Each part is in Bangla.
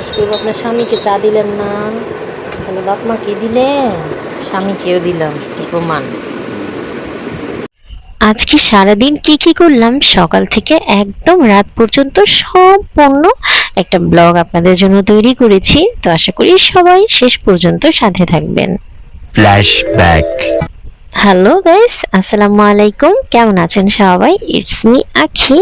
ম্যানেজ করব আপনার স্বামীকে চা দিলেন না। তাহলে বাপ মা কে দিলেন? স্বামীকেও দিলাম প্রমাণ আজকে সারাদিন কি কি করলাম? সকাল থেকে একদম রাত পর্যন্ত সম্পূর্ণ একটা ব্লগ আপনাদের জন্য তৈরি করেছি। তো আশা করি সবাই শেষ পর্যন্ত সাথে থাকবেন। Flashback. হ্যালো গাইস আসসালামু আলাইকুম কেমন আছেন সবাই? ইটস মি আখি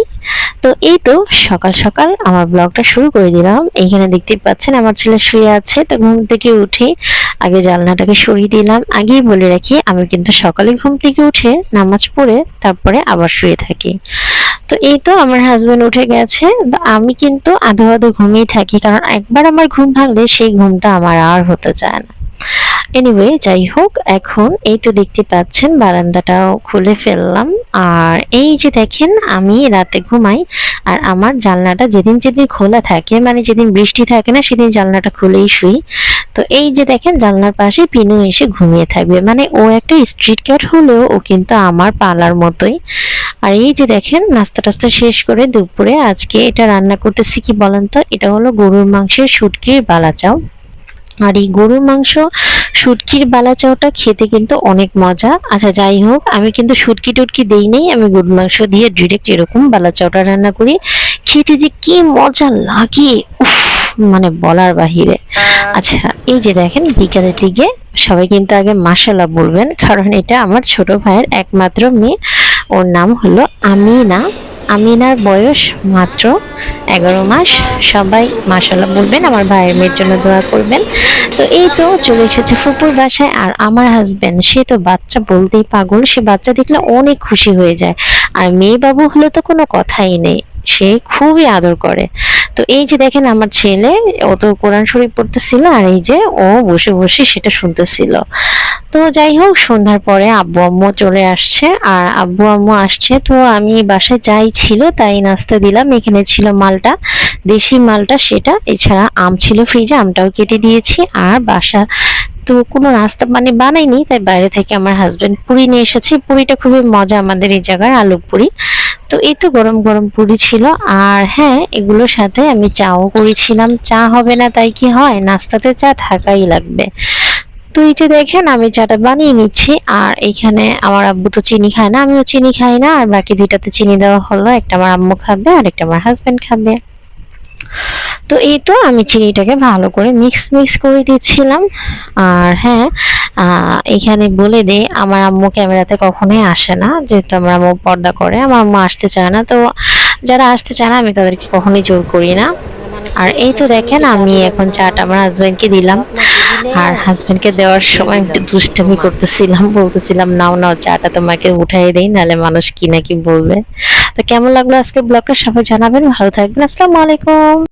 তো এই তো সকাল সকাল আমার ব্লগটা শুরু করে দিলাম। এইখানে দেখতেই পাচ্ছেন আমার ছেলে শুয়ে আছে। তো ঘুম থেকে উঠে আগে জানলাটাকে সরিয়ে দিলাম। আগেই বলে রাখি, আমি কিন্তু সকালে ঘুম থেকে উঠে নামাজ পড়ে তারপরে আবার শুয়ে থাকি। তো এই তো আমার হাজবেন্ড উঠে গেছে। আমি কিন্তু আধো আধো ঘুমিয়ে থাকি, কারণ একবার আমার ঘুম ভাঙলে সেই ঘুমটা আমার আর হতে চায় না। এনিওয়ে যাই হোক এখন এই তো দেখতে পাচ্ছেন, বারান্দাটাও খুলে ফেললাম। আর এই যে দেখেন, আমি রাতে ঘুমাই, আর আমার জানলাটা যেদিন যেদিন খোলা থাকে মানে যেদিন বৃষ্টি থাকে না, সেদিন জানলাটা খুলেই শুই। তো এই যে দেখেন, জানলার পাশে পিনু এসে ঘুমিয়ে থাকবে। মানে ও একটা স্ট্রিট ক্যাট হলেও ও কিন্তু আমার পালার মতোই। আর এই যে দেখেন, নাস্তা টাস্তা শেষ করে দুপুরে আজকে এটা রান্না করতেছি কি বলেন তো? এটা হলো গরুর মাংসের শুটকির বালা চাও আর এই গরুর মাংস, শুটকির বালা চাওটা খেতে কিন্তু অনেক মজা। আচ্ছা যাই হোক, আমি কিন্তু শুটকি টুটকি দেই নেই, আমি গরুর মাংস দিয়ে ডিরেক্ট এরকম বালা চাওটা রান্না করি। খেতে যে কি মজা লাগে মানে বলার বাহিরে। আচ্ছা এই যে দেখেন, বিকালের দিকে সবাই কিন্তু আগে মাসালা বলবেন, কারণ এটা আমার ছোট ভাইয়ের একমাত্র মেয়ে। ওর নাম হলো আমিনা। আমিনার বয়স মাত্র এগারো মাস। সবাই মাসাল্লাহ বলবেন, আমার ভাইয়ের মেয়ের জন্য দোয়া করবেন। তো এই তো চলে এসেছে ফুপুর বাসায়, আর আমার হাজব্যান্ড সে তো বাচ্চা বলতেই পাগল। সে বাচ্চা দেখলে অনেক খুশি হয়ে যায়। আর মেয়ে বাবু হলে তো কোনো কথাই নেই। সে খুবই আদর করে। তো এই যে দেখেন আমার ছেলে, ও তো কোরআন শরীফ পড়তেছিল আর এই যে ও বসে বসে সেটা শুনতেছিল। তো যাই হোক, সন্ধ্যার পরে আব্বু আম্মু চলে আসছে আর আব্বু আম্মু আসছে। তো আমি বাসায় যাই ছিল, তাই নাস্তা দিলাম। এখানে ছিল মালটা, দেশি মালটা সেটা। এছাড়া আম ছিল ফ্রিজে, আমটাও কেটে দিয়েছি। আর বাসা তো কোনো নাস্তা মানে বানাইনি, তাই বাইরে থেকে আমার হাজব্যান্ড পুরি নিয়ে এসেছে। পুরিটা খুবই মজা আমাদের এই জায়গার আলু পুরি। তো এই তো গরম গরম পুরি ছিল। আর হ্যাঁ এগুলোর সাথে আমি চাও করেছিলাম। চা হবে না তাই কি হয়? নাস্তাতে চা থাকাই লাগবে। তো এই যে দেখেন, আমি চাটা বানিয়ে নিচ্ছি। আর এখানে আমার আব্বু তো চিনি খায় না, আমিও চিনি খাই না। আর বাকি দুইটাতে চিনি দেওয়া হলো। একটা আমার আম্মু খাবে, আর একটা আমার হাজব্যান্ড খাবে। তো এই তো আমি চিনিটাকে ভালো করে মিক্স মিক্স করে দিচ্ছিলাম। আর হ্যাঁ এখানে বলে দেই, আমার আম্মু ক্যামেরাতে কখনোই আসে না, যেহেতু আমার আম্মু পর্দা করে, আমার আম্মু আসতে চায় না। তো যারা আসতে চায় না, আমি তাদেরকে কখনোই জোর করি না। আর এই তো দেখেন, আমি এখন চাটা আমার হাজব্যান্ডকে দিলাম। আর হাজবেন্ডকে দেওয়ার সময় একটু দুষ্টামি করতেছিলাম, বলতেছিলাম, নাও নাও, চাটা তোমাকে উঠাই দেই, নাহলে মানুষ কি নাকি বলবে? তো কেমন লাগল আজকে ব্লগটা, সবাই জানাবেন, ভালো থাকবেন, আসসালামু আলাইকুম।